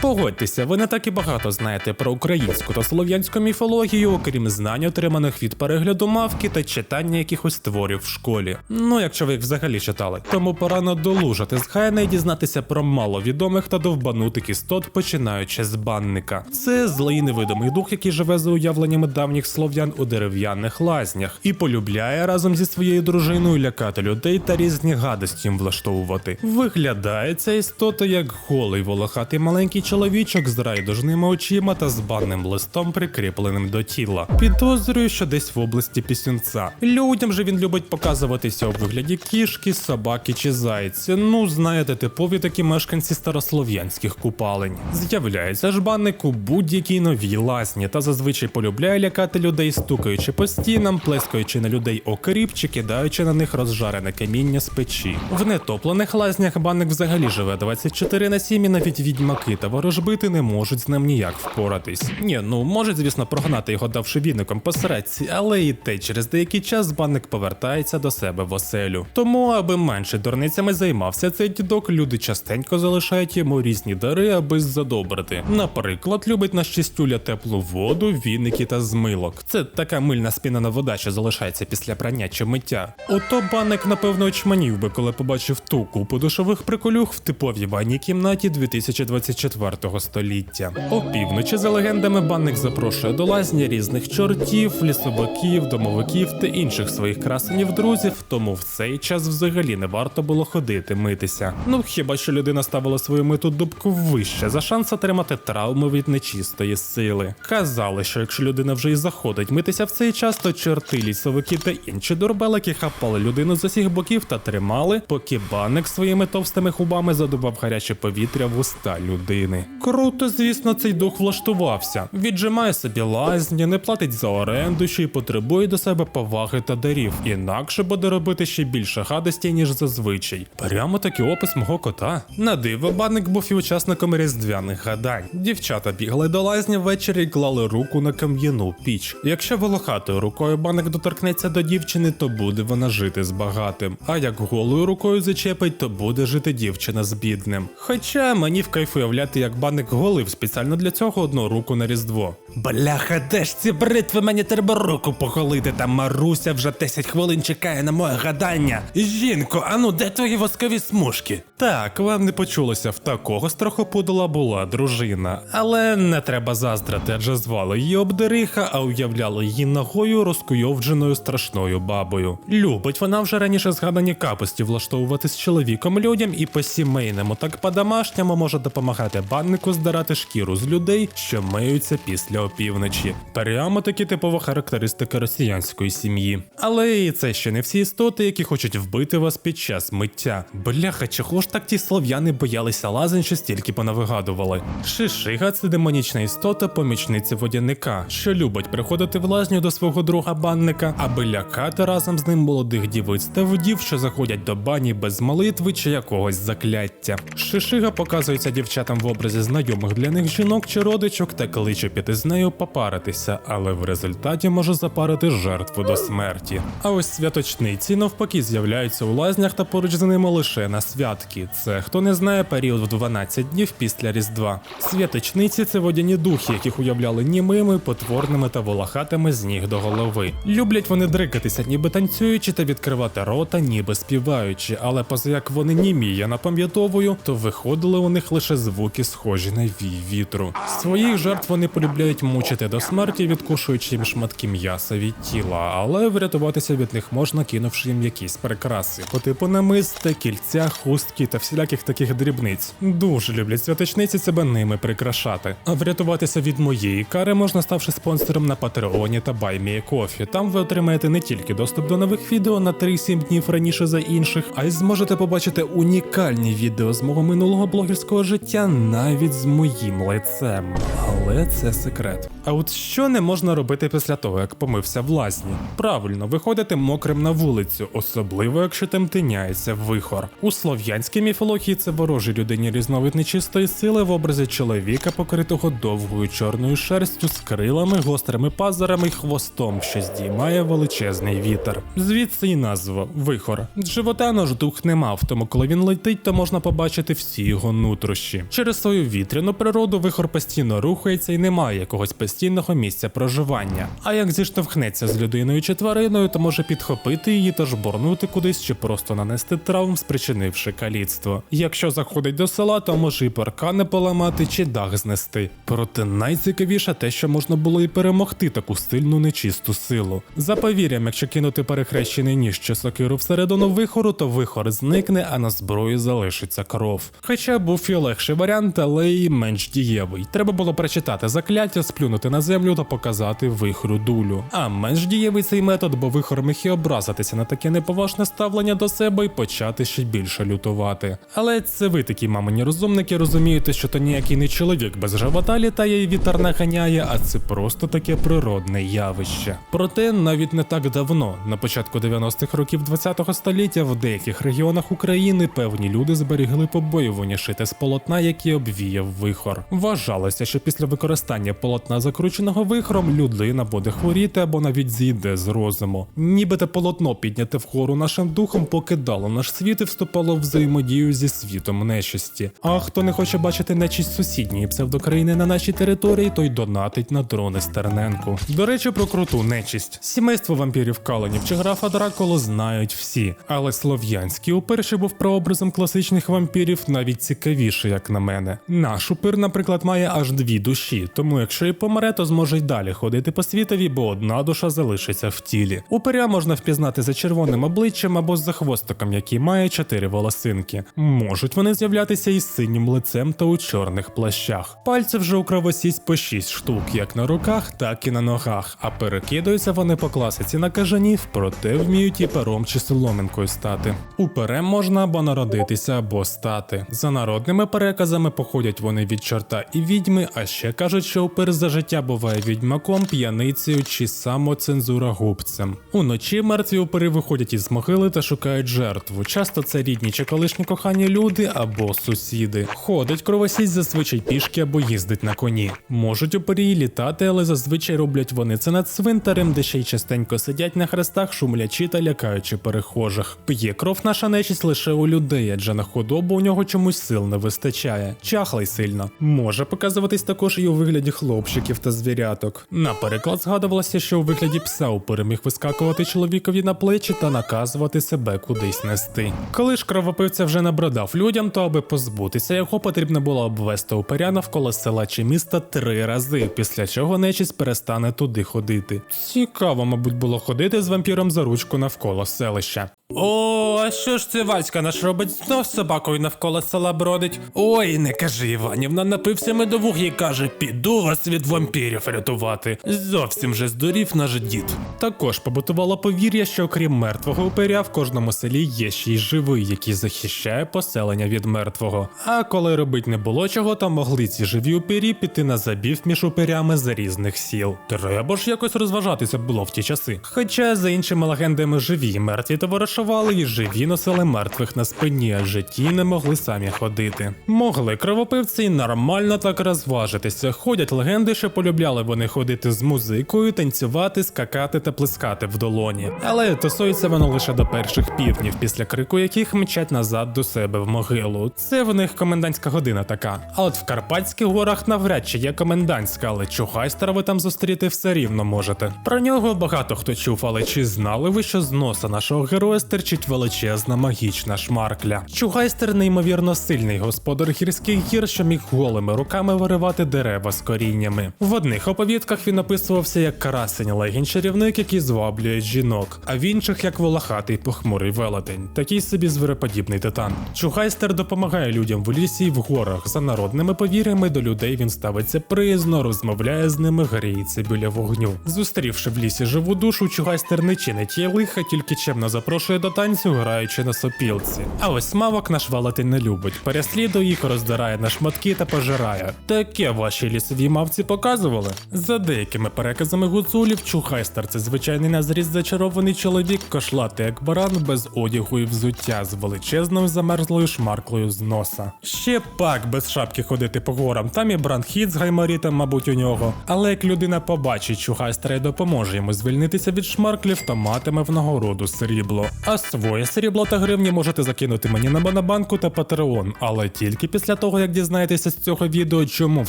Погодьтеся, ви не так і багато знаєте про українську та слов'янську міфологію, окрім знань, отриманих від перегляду мавки та читання якихось творів в школі. Ну, якщо ви їх взагалі читали. Тому пора надолужати з Хайна і дізнатися про маловідомих та довбанутих істот, починаючи з банника. Це злий невидимий дух, який живе за уявленнями давніх слов'ян у дерев'яних лазнях і полюбляє разом зі своєю дружиною лякати людей та різні гадості їм влаштовувати. Виглядає ця істота як голий волохатий маленький чоловічок з райдужними очима та з банним листом, прикріпленим до тіла. Підозрюю, що десь в області пісюнця. Людям же він любить показуватися у вигляді кішки, собаки чи зайця. Ну, знаєте, типові такі мешканці старослов'янських купалень. З'являється ж банник у будь-якій новій лазні та зазвичай полюбляє лякати людей, стукаючи по стінам, плескаючи на людей окріп чи кидаючи на них розжарене каміння з печі. В нетоплених лазнях банник взагалі живе 24 на 7 і навіть відьмаки та ворожбити не можуть з ним ніяк впоратись. Ні, ну можуть, звісно, прогнати його давши віником посередці, але і те через деякий час банник повертається до себе в оселю. Тому, аби менше дурницями займався цей дідок, люди частенько залишають йому різні дари, аби задобрити. Наприклад, любить на щастюля теплу воду, віники та змилок. Це така мильна спінена вода, що залишається після прання чи миття. Ото банник, напевно, очманів би, коли побачив ту купу душових приколюх в типовій ванній кімнаті 2024 століття. Опівночі, за легендами, банник запрошує до лазні різних чортів, лісовиків, домовиків та інших своїх красенів друзів, тому в цей час взагалі не варто було ходити митися. Ну хіба що людина ставила свою миту дубку вище за шанс отримати травми від нечистої сили. Казали, що якщо людина вже і заходить митися в цей час, то чорти, лісовики та інші дурбелики хапали людину з усіх боків та тримали, поки банник своїми товстими губами задував гаряче повітря в уста людини. Круто, звісно, цей дух влаштувався. Віджимає собі лазні, не платить за оренду, що й потребує до себе поваги та дарів. Інакше буде робити ще більше гадості, ніж зазвичай. Прямо такий опис мого кота. На диво, банник був і учасником різдвяних гадань. Дівчата бігли до лазні ввечері і клали руку на кам'яну піч. Якщо волохатою рукою банник доторкнеться до дівчини, то буде вона жити з багатим. А як голою рукою зачепить, то буде жити дівчина з бідним. Хоча мені в кайф уявляти, як банник голив спеціально для цього одну руку на різдво. Бляха, де ж ці бритви мені треба руку поголити, та Маруся вже 10 хвилин чекає на моє гадання. Жінко, ану, де твої воскові смужки? Так, вам не почулося, в такого страхопудала була дружина. Але не треба заздрити, адже звали її обдериха, а уявляли її ногою розкуйовдженою страшною бабою. Любить вона вже раніше згадані капості влаштовувати з чоловіком людям і по сімейному, так по-домашньому може допомагати баннику здирати шкіру з людей, що миються після опівночі. Прямо таки типова характеристика росіянської сім'ї. Але і це ще не всі істоти, які хочуть вбити вас під час миття. Бляха, чого ж так ті слов'яни боялися лазень, що стільки понавигадували? Шишига це демонічна істота, помічниця водяника, що любить приходити в лазню до свого друга банника, аби лякати разом з ним молодих дівиць та вдів, що заходять до бані без молитви чи якогось закляття. Шишига показується дівчатам в образі знайомих для них жінок чи родичок та кличе піти з нею попаритися, але в результаті може запарити жертву до смерті. А ось святочниці навпаки з'являються у лазнях та поруч з ними лише на святки. Це хто не знає період в 12 днів після Різдва. Святочниці це водяні духи, яких уявляли німими, потворними та волохатими з ніг до голови. Люблять вони дрикатися, ніби танцюючи та відкривати рота, ніби співаючи, але поза як вони німі, я напам'ятовую, то виходили у них лише звуки, схожі на вій вітру. Своїх жертв вони полюбляють мучити до смерті, відкушуючи їм шматки м'яса від тіла, але врятуватися від них можна, кинувши їм якісь прикраси, по типу намисти, кільця, хустки та всіляких таких дрібниць. Дуже люблять святочниці себе ними прикрашати. А врятуватися від моєї кари можна ставши спонсором на Патреоні та Байміє Кофі. Там ви отримаєте не тільки доступ до нових відео на 3-7 днів раніше за інших, а й зможете побачити унікальні відео з мого минулого блогерського життя навіть з моїм лицем. Але це секрет. А от що не можна робити після того, як помився в лазні? Правильно, виходити мокрим на вулицю, особливо якщо там тиняється вихор. У слов'янській міфології це ворожій людині різновид нечистої сили в образі чоловіка, покритого довгою чорною шерстю з крилами, гострими пазурами й хвостом, що здіймає величезний вітер. Звідси й назва вихор. Живота наш дух не мав, тому коли він летить, то можна побачити всі його нутрощі. Через свою вітряну природу вихор постійно рухається і не має якогось постійного місця проживання. А як зіштовхнеться з людиною чи твариною, то може підхопити її та жбурнути кудись чи просто нанести травм, спричинивши каліцтво. Якщо заходить до села, то може і паркани поламати чи дах знести. Проте найцікавіше те, що можна було і перемогти таку сильну нечисту силу. За повір'ям, якщо кинути перехрещений ніж чи сокиру всередину вихору, то вихор зникне, а на зброї залишиться кров. Хоча був і легший варіант, але менш дієвий. Треба було прочитати закляття, сплюнути на землю та показати вихору дулю. А менш дієвий цей метод, бо вихор міг і образитися на таке неповажне ставлення до себе і почати ще більше лютувати. Але це ви такі мамині розумники розумієте, що то ніякий не чоловік без живота літає і вітер наганяє, а це просто таке природне явище. Проте навіть не так давно, на початку 90-х років 20-го століття, в деяких регіонах України певні люди зберігли побоювання шити з полотна, які обвіяв вихор. Вважалося, що після використання полотна закрученого вихором людина буде хворіти або навіть зійде з розуму. Нібито полотно підняте вгору нашим духом покидало наш світ і вступало в взаємодію зі світом нечисті. А хто не хоче бачити нечисть сусідньої псевдокраїни на нашій території, той донатить на дрони Стерненку. До речі, про круту нечисть. Сімейство вампірів Каленів чи графа Дракулу знають всі, але слов'янський уперше був прообразом класичних вампірів навіть цікавіше, як на мене. Наш упир, наприклад, має аж дві душі, тому якщо і помре, то зможе й далі ходити по світові, бо одна душа залишиться в тілі. Упиря можна впізнати за червоним обличчям або за хвостиком, який має чотири волосинки. Можуть вони з'являтися із синім лицем та у чорних плащах. Пальців вже у кровосість по 6 штук, як на руках, так і на ногах, а перекидаються вони по класиці на кажанів, проте вміють і пером чи соломинкою стати. Уперем можна або народитися, або стати. За народними переказами походять вони від чорта і відьми, а ще кажуть, що упир за життя буває відьмаком, п'яницею чи самоцензура губцем. Уночі мертві упири виходять із могили та шукають жертву. Часто це рідні чи колишні кохані люди або сусіди. Ходить кровосість зазвичай пішки або їздить на коні. Можуть упирі й літати, але зазвичай роблять вони це над цвинтарем, де ще й частенько сидять на хрестах, шумлячи та лякаючи перехожих. П'є кров наша нечисть лише у людей, адже на худобу у нього чомусь сил не вистачає. Чахлий сильно. Може показуватись також і у вигляді хлопчиків та звіряток. На згадувалося, що у вигляді пса упир міг вискакувати чоловікові на плечі та наказувати себе кудись нести. Коли ж кровопивця вже набридав людям, то аби позбутися його, потрібно було обвести упиря навколо села чи міста три рази, після чого нечисть перестане туди ходити. Цікаво, мабуть, було ходити з вампіром за ручку навколо селища. О, а що ж це Васька наш робить знов з собакою навколо села бродить? Ой, не кажи, Іванівна, напився медовух і каже, піду вас від вампірів рятувати. Зовсім же здурів наш дід. Також побутувало повір'я, що окрім мертвого упиря, в кожному селі є ще й живий, який захищає поселення від мертвого. А коли робить не було чого, то могли ці живі упирі піти на забів між упирями з різних сіл. Треба ж якось розважатися було в ті часи. Хоча за іншими легендами живі і мертві товаришували і живі носили мертвих на спині, адже ті не могли самі ходити. Могли кровопивці нормально так розважитися. Ходять легенди, що полюбляли вони ходити з музикою, танцювати, скакати та плескати в долоні. Але тусується воно лише до перших півднів, після крику яких мчать назад до себе в могилу. Це в них комендантська година така. А от в Карпатських горах навряд чи є комендантська, але чугайстера ви там зустріти все рівно можете. Про нього багато хто чув, але чи знали ви, що з носа нашого героя стирчить величезна магічна шмаркля? Чугайстер неймовірно сильний господар гірських гір, що міг голими руками виривати дерева з коріннями. В одних оповідках він описувався як карасень легінь чарівник, який зваблює жінок, а в інших як волохатий похмурий велетень, такий собі звироподібний титан. Чугайстер допомагає людям в лісі і в горах. За народними повір'ями до людей він ставиться приязно, розмовляє з ними, гріється біля вогню. Зустрівши в лісі живу душу, чугайстер не чинить їй лиха, тільки чемно запрошує до танцю, граючи на сопілці. А ось мавок наш велетень не любить. Переслідує їх, роздирає на шматки та пожирає. Таке ваші лісові мавці показували. За деякими переказами гуцулів, чухайстер це звичайний назріз зачарований чоловік, кошлатий як баран, без одягу і взуття з величезною замерзлою шмарклою з носа. Ще пак без шапки ходити по горам, там і бронхіт з гайморітом, мабуть, у нього. Але як людина побачить чухайстера і допоможе йому звільнитися від шмарклів, то матиме в нагороду срібло. А своє срібло та гривні можете закинути мені на монобанку та патреон, але тільки після того, як дізнаєтеся з цього відео, чому в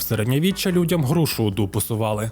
середньовіччя людям грушу у дупу сували.